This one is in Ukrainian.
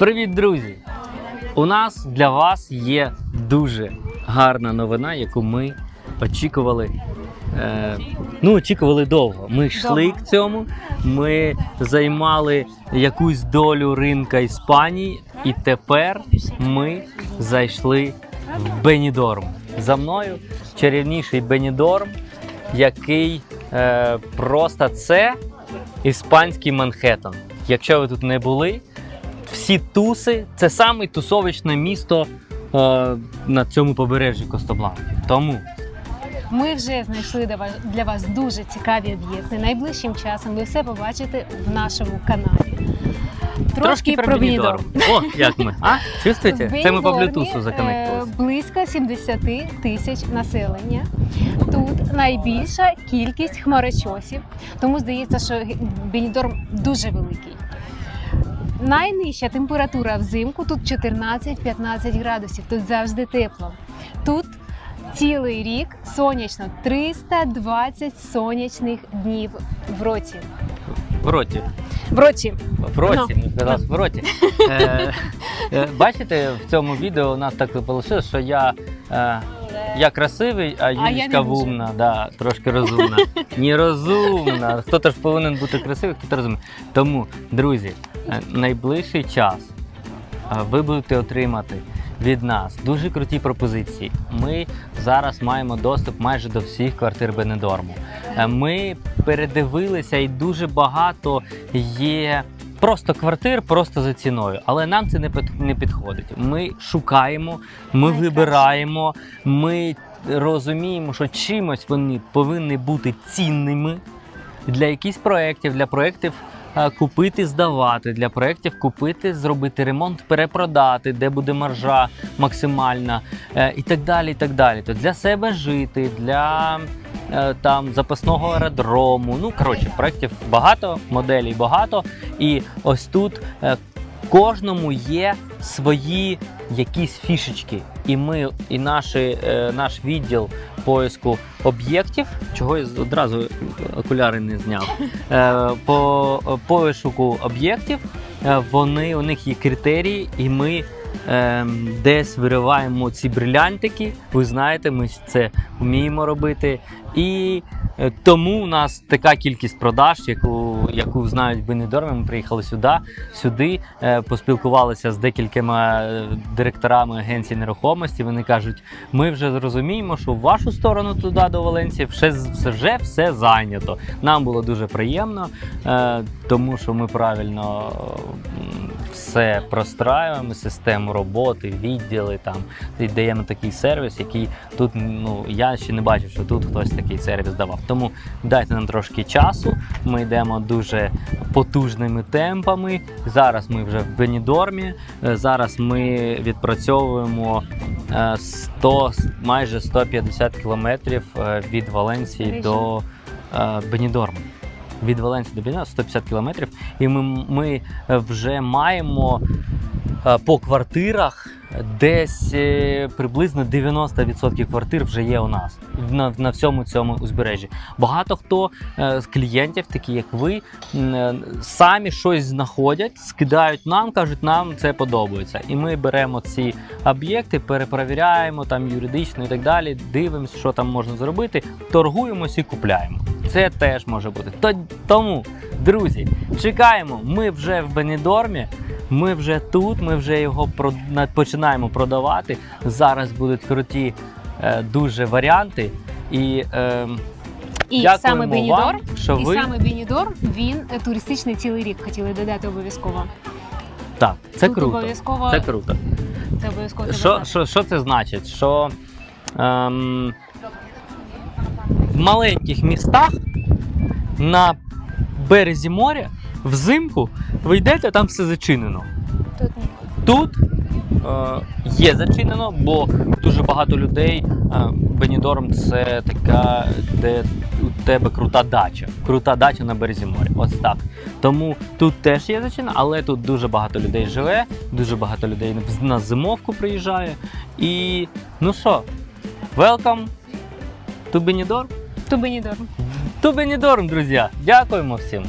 Привіт, друзі! У нас для вас є дуже гарна новина, яку ми очікували. Е, ну, очікували довго. Ми йшли к цьому. Ми займали якусь долю ринка Іспанії, і тепер ми зайшли в Бенідорм. За мною чарівніший Бенідорм, який е, просто це іспанський Манхеттен. Якщо ви тут не були, всі туси це саме тусовичне місто е, на цьому побережжі Костобланки. Тому Ми вже знайшли для вас- для вас дуже цікаві об'єкти. Найближчим часом ви все побачите в нашому каналі. Трошки, про Бенідорм. О, як ми. А? Чувствуєте? Це ми по блютусу е, законектилися. Близько 70 тисяч населення. Тут найбільша кількість хмарочосів, тому здається, що Бенідорм дуже великий. Найнижча температура взимку тут 14-15 градусів. Тут завжди тепло. Тут цілий рік сонячно 320 сонячних днів в році. В роті. В році. В роті, не сказав в роті. Е, е, бачите, в цьому відео у нас так вийшло, що я. Е, я красивий, а Юлічка вумна, да, трошки розумна. Не розумна. Хто-то ж повинен бути красивий, хто-то розумний. Тому, друзі, е, найближчий час е, ви будете отримати від нас дуже круті пропозиції. Ми зараз маємо доступ майже до всіх квартир Бенедорму. Е, Ми передивилися і дуже багато є. Просто квартир, просто за ціною, але нам це не не підходить. Ми шукаємо, ми вибираємо, ми розуміємо, що чимось вони повинні бути цінними для якихось проєктів, для проєктів е, купити, здавати, для проєктів купити, зробити ремонт, перепродати, де буде маржа максимальна е, і так далі. і так далі. То для себе жити, для там запасного аеродрому. Ну коротше, проєктів багато, моделей багато. І ось тут е, кожному є свої якісь фішечки. І ми, і наші, е, наш відділ поиску об'єктів, чого я одразу окуляри не зняв. Е, по пошуку об'єктів е, вони у них є критерії, і ми. Е, Десь вириваємо ці брилянтики, ви знаєте, ми це вміємо робити. І е, тому у нас така кількість продаж, яку, яку знають в Бенедормі. Ми приїхали сюди, сюди, е, поспілкувалися з декількома е, директорами агенцій нерухомості. Вони кажуть, ми вже зрозуміємо, що в вашу сторону туди до Валенції вже, вже, все зайнято. Нам було дуже приємно, тому що ми правильно все простраюємо, систему роботи, відділи там і даємо такий сервіс, який тут ну я ще не бачив, що тут хтось такий сервіс давав. Тому дайте нам трошки часу. Ми йдемо дуже потужними темпами. Зараз ми вже в Бенідормі. Е, Зараз ми відпрацьовуємо е, 100, майже 150 кілометрів е, від Валенції Режим. до е, Бенідорму. Від Валенції до Бенідорму 150 кілометрів. І ми, ми е, вже маємо е, по квартирах десь е, приблизно 90% квартир вже є у нас на, на всьому цьому узбережжі. Багато хто з клієнтів, такі як ви, самі щось знаходять, скидають нам, кажуть, нам це подобається. І ми беремо ці об'єкти, перепровіряємо там юридично і так далі, дивимося, що там можна зробити, торгуємось і купляємо. Це теж може бути. Тому, друзі, чекаємо. Ми вже в Бенідормі. Ми вже тут, ми вже його починаємо продавати. Зараз будуть круті е, дуже варіанти. І е, І дякуємо саме Бенідорм, вам, що і ви саме Бенідорм, він е, туристичний цілий рік. Хотіли додати обов'язково. так, це Тут круто. Обов'язково Це круто. це обов'язково Що, що, що це значить? Що ем, маленьких містах на березі моря взимку ви йдете, там все зачинено. Тут ні. Тут е, є зачинено, бо дуже багато людей. Е, Бенідорм це така, де у тебе крута дача. Крута дача на березі моря. Ось так. Тому тут теж є зачинено, але тут дуже багато людей живе, дуже багато людей на зимовку приїжджає. І ну що, welcome to Benidorm. Тубенідорм. Тубенідорм, друзі. Дякуємо всім.